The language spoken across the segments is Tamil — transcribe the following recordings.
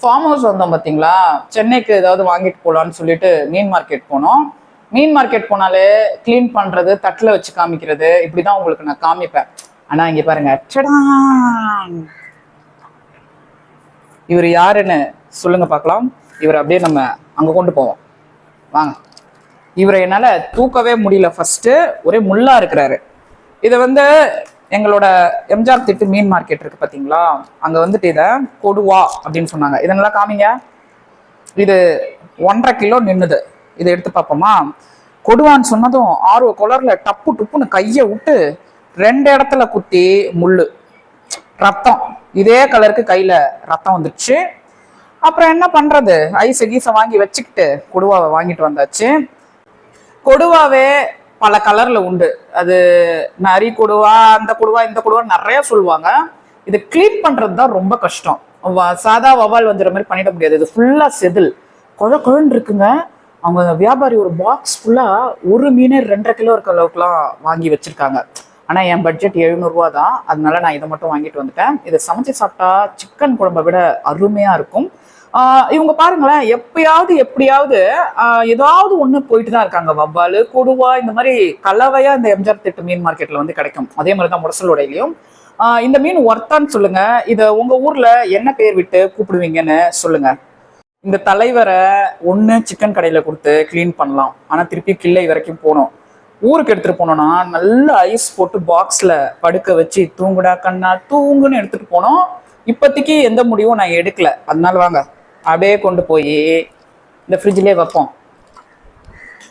ஃபார்ம் ஹவுஸ் வந்தோம் பார்த்தீங்களா சென்னைக்கு ஏதாவது வாங்கிட்டு போகலான்னு சொல்லிட்டு மீன் மார்க்கெட் போனோம். மீன் மார்க்கெட் போனாலே க்ளீன் பண்றது தட்டில் வச்சு காமிக்கிறது இப்படிதான் உங்களுக்கு நான் காமிப்பேன். ஆனா இங்க பாருங்க இவர் யாருன்னு சொல்லுங்க பார்க்கலாம். இவர் அப்படியே நம்ம அங்க கொண்டு போவோம். வாங்க. இவரை என்னால தூக்கவே முடியல ஃபர்ஸ்ட் ஒரே முள்ளா இருக்கிறாரு. இதை வந்து எங்களோட எம்ஜிஆர் திட்டு மீன் மார்க்கெட் இருக்கு பார்த்தீங்களா அங்கே வந்துட்டு இதை கொடுவா அப்படின்னு சொன்னாங்க. இதை நல்லா காமிங்க? இது ஒன்றரை கிலோ நின்னுது. இதை எடுத்து பார்ப்போமா? கொடுவான்னு சொன்னதும் ஆர்வ குளரில் டப்பு டுப்புன்னு கையை விட்டு ரெண்டு இடத்துல குத்தி முள் ரத்தம். இதே கலருக்கு கையில் ரத்தம் வந்துடுச்சு. அப்புறம் என்ன பண்ணுறது ஐஸ் கீசை வாங்கி வச்சுக்கிட்டு கொடுவாவை வாங்கிட்டு வந்தாச்சு. கொடுவாவே பல கலர்ல உண்டு. அது நரி கொடுவா அந்த கொடுவா இந்த கொடுவா நிறைய சொல்லுவாங்க. இது க்ளீன் பண்றது தான் ரொம்ப கஷ்டம். வ- சாதா வவால் வந்துடுற மாதிரி பண்ணிட முடியாது. இது ஃபுல்லா செதில். குழ குழன்னு இருக்குங்க. அவங்க வியாபாரி ஒரு பாக்ஸ் ஃபுல்லா ஒரு மீன் ரெண்டரை கிலோ இருக்க அளவுக்குலாம் வாங்கி வச்சிருக்காங்க. ஆனால் என் பட்ஜெட் எழுநூறுவா தான். அதனால நான் இதை மட்டும் வாங்கிட்டு வந்துட்டேன். இதை சமைச்சு சாப்பிட்டா சிக்கன் குழம்பை விட அருமையாக இருக்கும். இவங்க பாருங்களேன் எப்பயாவது எப்படியாவது ஏதாவது ஒன்று போயிட்டு தான் இருக்காங்க. வவ்வாலு கொடுவா இந்த மாதிரி கலவையாக இந்த எம்ஜிஆர் திட்டு மீன் மார்க்கெட்டில் வந்து கிடைக்கும். அதே மாதிரி தான் முரசலோடையிலையும் உடையிலையும் இந்த மீன் ஒர்த்தான்னு சொல்லுங்க. இதை உங்க ஊர்ல என்ன பேர் விட்டு கூப்பிடுவீங்கன்னு சொல்லுங்க. இந்த தலைவரை ஒன்று சிக்கன் கடையில் கொடுத்து க்ளீன் பண்ணலாம். ஆனால் திருப்பி கிள்ளை வரைக்கும் போகணும். ஊருக்கு எடுத்துகிட்டு போனோம்னா நல்ல ஐஸ் போட்டு பாக்ஸில் படுக்க வச்சு தூங்குடா கண்ணா தூங்குன்னு எடுத்துகிட்டு போனோம். இப்போதைக்கு எந்த முடிவும் நான் எடுக்கல. அதனால வாங்க. அப்படியே கொண்டு போய் இந்த ஃப்ரிட்ஜ்லேயே வைப்போம்.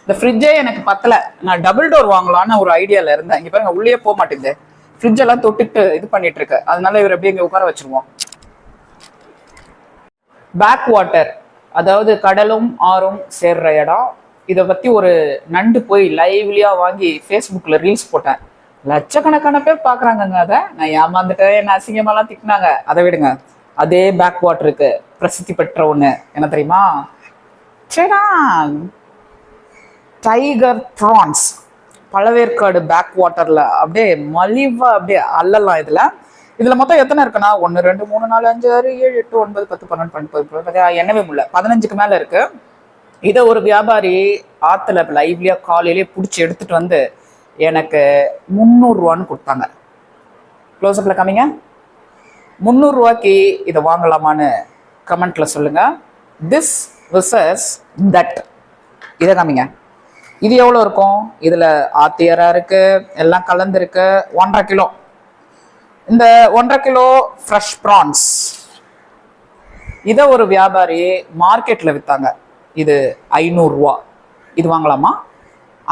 இந்த ஃப்ரிட்ஜே எனக்கு பத்தல. நான் டபுள் டோர் வாங்கலாம்னு ஒரு ஐடியாவில் இருந்தேன். இங்கே பாருங்க உள்ளே போக மாட்டேங்குது. ஃப்ரிட்ஜெல்லாம் தொட்டுட்டு இது பண்ணிட்டு இருக்கு. அதனால இவர் அப்படியே இங்கே உட்கார வச்சிருவோம். பேக் வாட்டர் அதாவது கடலும் ஆறும் சேர்ற இடம். இதை பத்தி ஒரு நண்டு போய் லைவ்லியா வாங்கி ஃபேஸ்புக்கில் ரீல்ஸ் போட்டேன். லட்சக்கணக்கான பேர் பார்க்குறாங்கங்க அதை. நான் ஏமாந்துட்டேன் என்ன அசிங்கமாலாம் திட்டினாங்க. அதை விடுங்க. அதே பேக் வாட்டருக்கு பிரசித்தி பெற்ற ஒண்ணு. என்ன தெரியுமா? சரிடா டைகர் ப்ரான்ஸ் பழவேற்காடு பேக் வாட்டர்ல அப்படியே மலிவா அப்படியே அல்லலாம் இதுல. இதுல மொத்தம் எத்தனை இருக்குன்னா? ஒன்று ரெண்டு மூணு நாலு அஞ்சு ஆறு ஏழு எட்டு ஒன்பது பத்து பன்னெண்டு பன்னெண்டு என்னவே முடியல. பதினஞ்சுக்கு மேல இருக்கு. இதை ஒரு வியாபாரி ஆத்துல லைவ்லியா காலையிலேயே பிடிச்சி எடுத்துட்டு வந்து எனக்கு முந்நூறுரூவான்னு கொடுத்தாங்க. க்ளோஸ்அப்ல கம்மிங்க முந்நூறுரூவாய்க்கு இதை வாங்கலாமான்னு கமெண்ட்டில் சொல்லுங்கள் திஸ் விசஸ் தட் இதை காமிங்க. இது எவ்வளோ இருக்கும்? இதில் ஆத்தியராக இருக்குது எல்லாம் கலந்துருக்கு ஒன்றரை கிலோ. இந்த ஒன்றரை கிலோ ஃப்ரெஷ் ப்ரான்ஸ் இதை ஒரு வியாபாரி மார்க்கெட்டில் விற்றாங்க இது ஐநூறுரூவா இது வாங்கலாமா?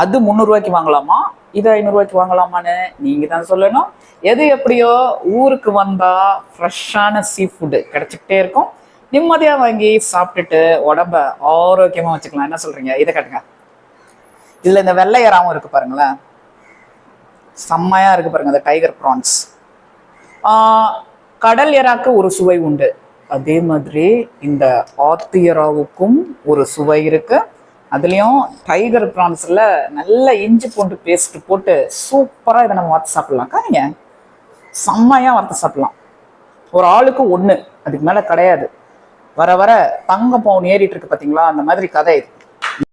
அது முந்நூறுரூவாய்க்கு வாங்கலாமா? இது ஐநூறுரூவாய்க்கு வாங்கலாமான்னு நீங்கள் தான் சொல்லணும். எது எப்படியோ ஊருக்கு வந்தால் ஃப்ரெஷ்ஷான சீ ஃபுட்டு கிடச்சிக்கிட்டே இருக்கும். நிம்மதியாக வாங்கி சாப்பிட்டுட்டு உடம்ப ஆரோக்கியமாக வச்சுக்கலாம். என்ன சொல்கிறீங்க இதை கட்டுங்க. இதில் இந்த வெள்ளை இறாவும் இருக்கு பாருங்களேன். செம்மையா இருக்கு பாருங்க அந்த டைகர் ப்ரான்ஸ் கடல் எறாக்கு ஒரு சுவை உண்டு. அதே மாதிரி இந்த ஆத்தியராவுக்கும் ஒரு சுவை இருக்கு. அதுலேயும் டைகர் ப்ரான்ஸில் நல்ல இஞ்சி பூண்டு பேஸ்ட் போட்டு சூப்பராக இதை நம்ம வறுத்து சாப்பிடலாம் காரிங்க செம்மையாக வறுத்து சாப்பிட்லாம். ஒரு ஆளுக்கு ஒன்று அதுக்கு மேலே கிடையாது. வர வர தங்க பவுன் ஏறிட்டு இருக்கு பார்த்தீங்களா அந்த மாதிரி கதை இது.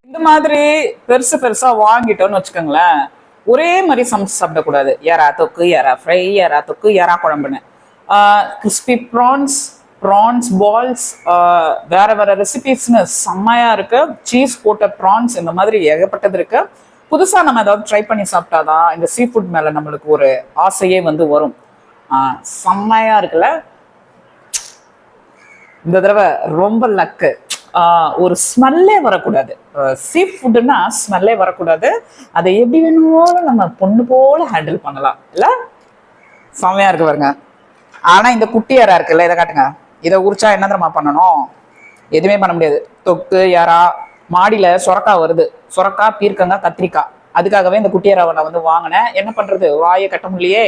இந்த மாதிரி பெருசு பெருசாக வாங்கிட்டோம்னு வச்சுக்கோங்களேன் ஒரே மாதிரி சமைச்சு சாப்பிடக்கூடாது. யாரா தொக்கு யாரா ஃப்ரை யாரா தொக்கு யாரா குழம்புன்னு. Crispy prawns prawns balls uh, வேற வேற ரெசிபிஸ்னு செம்மையா இருக்கு. சீஸ் போட்ட ப்ரான்ஸ் இந்த மாதிரி ஏகப்பட்டது இருக்கு. புதுசா நம்ம ஏதாவது ட்ரை பண்ணி சாப்பிட்டாதான் இந்த சீ ஃபுட் மேல நம்மளுக்கு ஒரு ஆசையே வந்து வரும். ஆஹ் செம்மையா இருக்குல்ல? இந்த தடவை ரொம்ப லக்கு ஒரு ஸ்மெல்லே வரக்கூடாது. சீ ஃபுட்டுன்னா ஸ்மெல்லே வரக்கூடாது. அதை எப்படி வேணுமோ நம்ம பொண்ணு போல ஹேண்டில் பண்ணலாம். இல்ல? செம்மையா இருக்கு பாருங்க. ஆனா இந்த குட்டி யாரா இருக்குல்ல இதை காட்டுங்க. இதை உரிச்சா என்ன தெரியுமா பண்ணணும்? எதுவுமே பண்ண முடியாது. தொக்கு யாரா மாடியில சுரக்கா வருது. சொரக்கா பீர்க்கங்காய் கத்திரிக்காய். அதுக்காகவே இந்த குட்டியராவை நான் வந்து வாங்கினேன். என்ன பண்றது? வாயை கட்ட முடியலையே.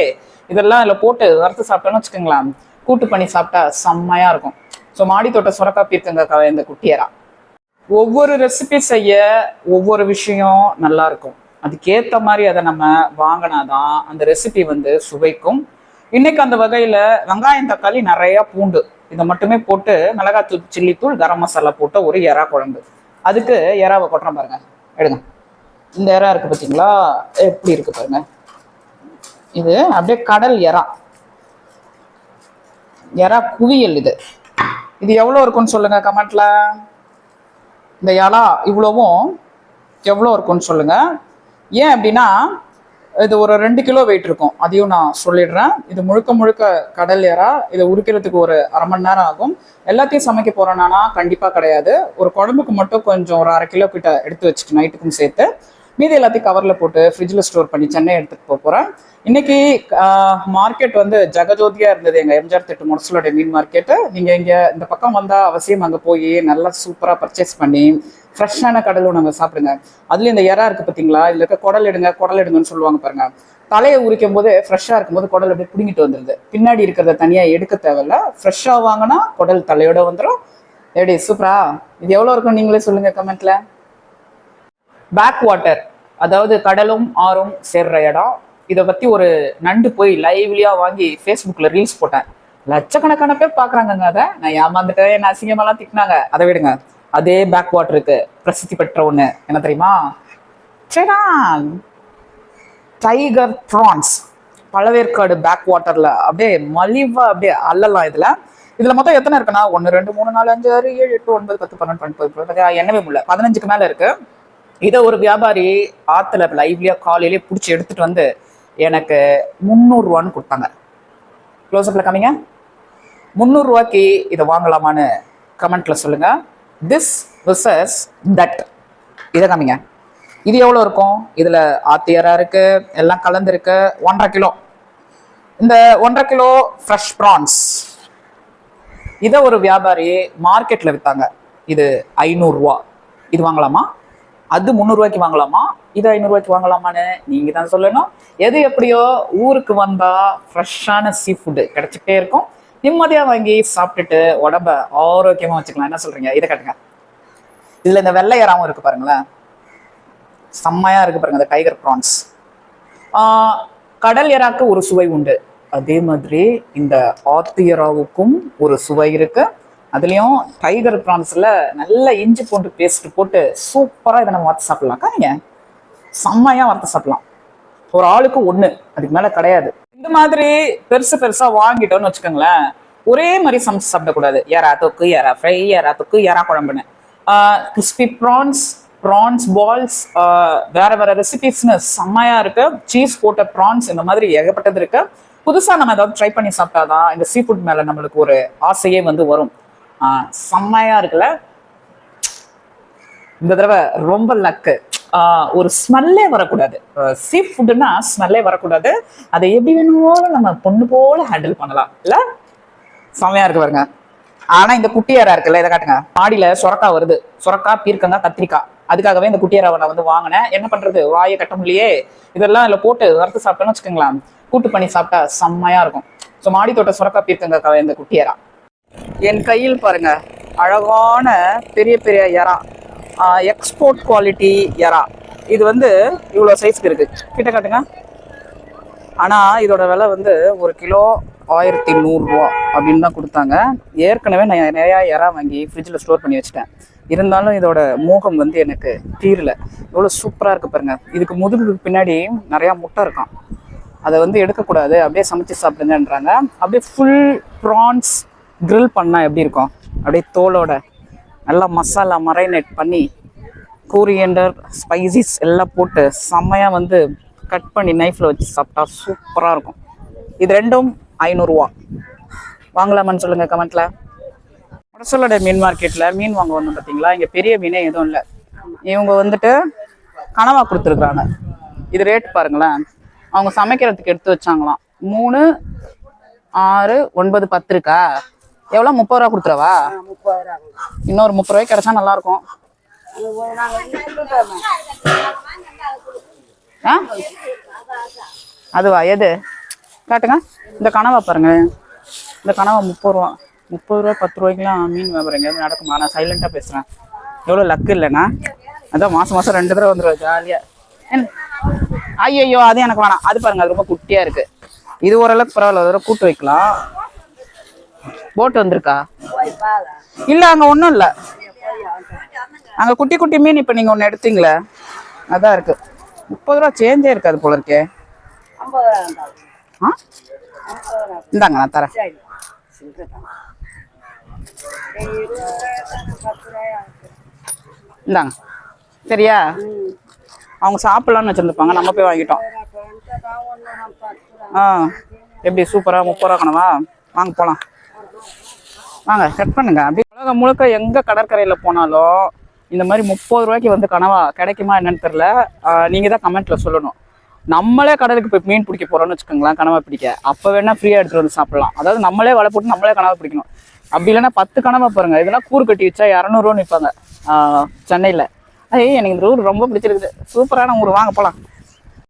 இதெல்லாம் இதில் போட்டு வறுத்து சாப்பிட்டோன்னு வச்சுக்கோங்களேன். கூட்டு பண்ணி சாப்பிட்டா செம்மையா இருக்கும். ஸோ மாடி தோட்ட சுரக்கா பீர்க்கங்காய் இந்த குட்டியரா ஒவ்வொரு ரெசிபி செய்ய ஒவ்வொரு விஷயம் நல்லா இருக்கும். அதுக்கேற்ற மாதிரி அதை நம்ம வாங்கினாதான் அந்த ரெசிபி வந்து சுவைக்கும். இன்னைக்கு அந்த வகையில வெங்காயம் தக்காளி நிறைய பூண்டு. இதை மட்டுமே போட்டு மிளகாத்தூள் சில்லித்தூள் கரம் மசாலா போட்ட ஒரு எறா குழம்பு. அதுக்கு எறாவை கொட்டுறேன் பாருங்க. எடுங்க. இந்த எறா இருக்கு பார்த்தீங்களா எப்படி இருக்கு பாருங்க. இது அப்படியே கடல் எறா. எறா குவியல் இது. இது எவ்வளோ இருக்கும்னு சொல்லுங்க கமெண்ட்ல. இந்த இலா இவ்வளவும் எவ்வளோ இருக்குன்னு சொல்லுங்க. ஏன் அப்படின்னா இது ஒரு ரெண்டு கிலோ வெயிட் இருக்கும். அதையும் நான் சொல்லிடுறேன். இது முழுக்க முழுக்க கடல் ஏறா இதை உரிக்கிறதுக்கு ஒரு அரை மணி நேரம் ஆகும். எல்லாத்தையும் சமைக்க போறேன்னா கண்டிப்பாக கிடையாது. ஒரு குழம்புக்கு மட்டும் கொஞ்சம் ஒரு அரை கிலோ கிட்ட எடுத்து வச்சுட்டு நைட்டுக்கும் சேர்த்து. மீதி எல்லாத்தையும் கவரில் போட்டு ஃப்ரிட்ஜில் ஸ்டோர் பண்ணி சென்னை எடுத்துகிட்டு போக போகிறேன் இன்னைக்கு மார்க்கெட் வந்து ஜெகஜோதியாக இருந்தது. எங்கள் எம்ஜிஆர் திட்டு முரசலோட மீன் மார்க்கெட்டு நீங்கள் இங்கே இந்த பக்கம் வந்தால் அவசியம் அங்கே போய் நல்லா சூப்பராக பர்ச்சேஸ் பண்ணி ஃப்ரெஷ்ஷான கடல் உணவு சாப்பிடுங்க. அதுலேயும் இந்த இறா இருக்குது பார்த்தீங்களா இதில் இருக்க குடல் எடுங்க குடல் எடுங்கன்னு சொல்லுவாங்க பாருங்கள் தலையை உரிக்கும் போது ஃப்ரெஷ்ஷாக இருக்கும்போது குடல் அப்படியே பிடுங்கிட்டு வந்துடுது பின்னாடி இருக்கிறத தனியாக எடுக்க தேவையில்ல. ஃப்ரெஷ்ஷாக வாங்கினா குடல் தலையோட வந்துடும் எப்படி சூப்பரா இது எவ்வளோ இருக்கும் நீங்களே சொல்லுங்கள் கமெண்ட்டில் பேக் வாட்டர் அதாவது கடலும் ஆறும் சேர்ற இடம் இதை பத்தி ஒரு நண்டு போய் லைவ்லியா வாங்கி ஃபேஸ்புக்ல ரீல்ஸ் போட்டேன் லட்சக்கணக்கான பேர் பாக்குறாங்கங்க அதை நான் ஏமாந்துட்டேன் என்ன அசிங்கமெல்லாம் திட்டினாங்க அதை விடுங்க அதே பேக் வாட்டருக்கு பிரசித்தி பெற்ற ஒண்ணு என்ன தெரியுமா செடான் டைகர் ப்ரான்ஸ் பழவேற்காடு பேக் வாட்டர்ல அப்படியே மலிவா அப்படியே அல்லலாம் இதுல இதுல மொத்தம் எத்தனை இருக்குன்னா ஒன்னு ரெண்டு மூணு நாலு அஞ்சு ஆறு ஏழு எட்டு ஒன்பது பத்து பன்னெண்டு பன்னெண்டு பதினஞ்சு முடியல பதினஞ்சுக்கு மேல இருக்கு இதை ஒரு வியாபாரி ஆத்துல லைவ்லியா காலையிலேயே பிடிச்சி எடுத்துட்டு வந்து எனக்கு முந்நூறுரூவான்னு கொடுத்தாங்க. க்ளோஸ்அப்ல கம்மிங்க முந்நூறுரூவாய்க்கு இதை வாங்கலாமான்னு கமெண்ட்ல சொல்லுங்க. திஸ் விசஸ் தட் இதை கம்மிங்க இது எவ்வளோ இருக்கும்? இதில் ஆத்தியராக இருக்கு? எல்லாம் கலந்துருக்கு ஒன்றரை கிலோ. இந்த ஒன்றரை கிலோ ஃப்ரெஷ் ப்ரான்ஸ் இதை ஒரு வியாபாரி மார்க்கெட்டில் விற்றாங்க இது ஐநூறுரூவா இது வாங்கலாமா? அது முந்நூறுரூவாய்க்கு வாங்கலாமா? இது ஐநூறுரூவாய்க்கு வாங்கலாமான்னு நீங்கள் தான் சொல்லணும். எது எப்படியோ ஊருக்கு வந்தால் ஃப்ரெஷ்ஷான சீ ஃபுட்டு கிடச்சிட்டே இருக்கும். நிம்மதியாக வாங்கி சாப்பிட்டுட்டு உடம்ப ஆரோக்கியமாக வச்சுக்கலாம். என்ன சொல்கிறீங்க இதை கட்டுங்க. இதில் இந்த வெள்ளை இறாவும் இருக்குது பாருங்களேன். செம்மையா இருக்கு பாருங்க இந்த டைகர் ப்ரான்ஸ் கடல் எறாக்கு ஒரு சுவை உண்டு. அதே மாதிரி இந்த ஆத்து எறாவுக்கும் ஒரு சுவை இருக்கு. அதுலேயும் டைகர் ப்ரான்ஸில் நல்ல இஞ்சி பூண்டு பேஸ்ட் போட்டு சூப்பராக இதை நம்ம வறுத்து சாப்பிடலாம் காரிங்க செம்மையாக வறுத்து சாப்பிடலாம். ஒரு ஆளுக்கு ஒன்று அதுக்கு மேலே கிடையாது. இந்த மாதிரி பெருசு பெருசாக வாங்கிட்டோம்னு வச்சுக்கோங்களேன் ஒரே மாதிரி சமைச்சு சாப்பிடக்கூடாது. எறா தொக்கு எறா ஃப்ரை எறா தொக்கு எறா குழம்புன்னு. கிறிஸ்பி ப்ரான்ஸ் ப்ரான்ஸ் பால்ஸ் வேற வேற ரெசிபிஸ்னு செம்மையாக இருக்கு. சீஸ் போட்ட ப்ரான்ஸ் இந்த மாதிரி ஏகப்பட்டது இருக்கு. புதுசாக நம்ம ஏதாவது ட்ரை பண்ணி சாப்பிட்டாதான் இந்த சீ ஃபுட் மேலே நம்மளுக்கு ஒரு ஆசையே வந்து வரும். ஆஹ் செம்மையா இருக்குல்ல? இந்த தடவை ரொம்ப லக்கு. ஒரு ஸ்மெல்லே வரக்கூடாது. சீ ஃபுட்டுன்னா ஸ்மெல்லே வரக்கூடாது. அதை எப்படி வேணுமோ நம்ம பொண்ணு போல ஹேண்டில் பண்ணலாம். இல்ல? செம்மையா இருக்கு பாருங்க. ஆனா இந்த குட்டியாரா இருக்குல்ல இதை காட்டுங்க. பாடியில சுரக்கா வருது. சுரக்கா பீர்க்கங்கா கத்திரிக்காய். அதுக்காகவே இந்த குட்டியாராவை நான் வந்து வாங்கினேன். என்ன பண்றது? வாயை கட்ட முடியலையே. இதெல்லாம் இதுல போட்டு வறுத்து சாப்பிட்டோம்னு வச்சுக்கோங்களேன். கூட்டு பண்ணி சாப்பிட்டா செம்மையா இருக்கும். ஸோ மாடி தோட்ட சுரக்கா பீர்க்கங்க இந்த குட்டியாரா. என் கையில் பாருங்க அழகான பெரிய பெரிய எறா. எக்ஸ்போர்ட் குவாலிட்டி எறா. இது வந்து இவ்வளோ சைஸ்க்கு இருக்கு. கிட்ட காட்டுங்க. ஆனால் இதோட விலை வந்து ஒரு கிலோ ஆயிரத்தி நூறுரூவா அப்படின்னு தான் கொடுத்தாங்க. ஏற்கனவே நான் நிறையா எறா வாங்கி ஃப்ரிட்ஜில் ஸ்டோர் பண்ணி வச்சுட்டேன். இருந்தாலும் இதோட மோகம் வந்து எனக்கு தீரல எவ்வளோ சூப்பராக இருக்கு பாருங்க. இதுக்கு முதுகுக்கு பின்னாடி நிறையா முட்டை இருக்கான் அதை வந்து எடுக்கக்கூடாது. அப்படியே சமைச்சு சாப்பிடுங்கன்றாங்க. அப்படியே ஃபுல் ப்ரான்ஸ் க்ரில் பண்ணால் எப்படி இருக்கும்? அப்படியே தோலோட நல்லா மசாலா மரைனேட் பண்ணி கூரியண்டர் ஸ்பைசிஸ் எல்லாம் போட்டு செம்மையாக வந்து கட் பண்ணி நைஃப்பில் வச்சு சாப்பிட்டா சூப்பராக இருக்கும். இது ரெண்டும் ஐநூறுரூவா வாங்கலாமான்னு சொல்லுங்கள் கமெண்ட்டில் முடசலோட மீன் மார்க்கெட்டில் மீன் வாங்க வந்தோம் பார்த்தீங்களா இங்கே பெரிய மீனே எதுவும் இல்லை. இவங்க வந்துட்டு கனவா கொடுத்துருக்குறாங்க இது ரேட் பாருங்களேன். அவங்க சமைக்கிறதுக்கு எடுத்து வச்சாங்களாம். மூணு ஆறு ஒன்பது பத்து இருக்கா எவ்வளோ? முப்பது ரூபா கொடுத்துறவா இன்னொரு முப்பது ரூபாய்க்கு கிடைச்சா நல்லா இருக்கும் ஆ? அதுவா? எது? காட்டுங்க. இந்த கனவா பாருங்க. இந்த கனவா முப்பது ரூபா. முப்பது ரூபா பத்து ரூபாய்க்குலாம் மீன் வியாபாரம் எங்கேயாவது நடக்குமா? நான் சைலண்டாக பேசுகிறேன் எவ்வளோ லக்கு இல்லைண்ணா? அதான் மாதம் மாதம் ரெண்டு தடவை வந்துடுவேன் ஜாலியாக ஐயோ அது எனக்கு வேணாம். அது பாருங்க அது ரொம்ப குட்டியாக இருக்குது இது ஓரளவுக்கு பரவாயில்ல. ஒரு தடவை கூட்டு வைக்கலாம். போட் வந்திருக்கா? இல்ல அங்க ஒண்ணும் இல்ல. அங்க குட்டி குட்டி மீன் இப்ப நீங்க ஒண்ணு எடுத்தீங்களே? அதான் இருக்கு. முப்பது ரூபா சேஞ்சே இருக்காது போல இருக்கே. ஐம்பது ரூபா ஆ? இந்தாங்க நான் தரேன். இந்தாங்க. சரியா? அவங்க சாப்பிடலாம்னு வச்சிருந்துப்பாங்க. நம்ம போய் வாங்கிட்டோம். ஆ எப்படி? சூப்பரா? முப்பது ரூபா கணவா வாங்க போலாம். வாங்க கட் பண்ணுங்க. அப்படி உலகம் முழுக்க எங்க கடற்கரையில போனாலும் இந்த மாதிரி முப்பது ரூபாய்க்கு வந்து கனவா கிடைக்குமா என்னன்னு தெரியல. நீங்கள் நீங்க தான் கமெண்ட்ல சொல்லணும். நம்மளே கடலுக்கு போய் மீன் பிடிக்க போறோம்னு வச்சுக்கோங்களேன் கனவா பிடிக்க. அப்போ வேணா ஃப்ரீயா எடுத்துட்டு வந்து சாப்பிடலாம். அதாவது நம்மளே வலை போட்டு நம்மளே கனவா பிடிக்கணும். அப்படி இல்லைன்னா பத்து கனவா பாருங்க. இதெல்லாம் கூறு கட்டி வச்சா இரநூறுவா நிற்பாங்க சென்னையில். ஏய் எனக்கு இந்த ஊர் ரொம்ப பிடிச்சிருக்குது. சூப்பரான ஊர். வாங்க போகலாம்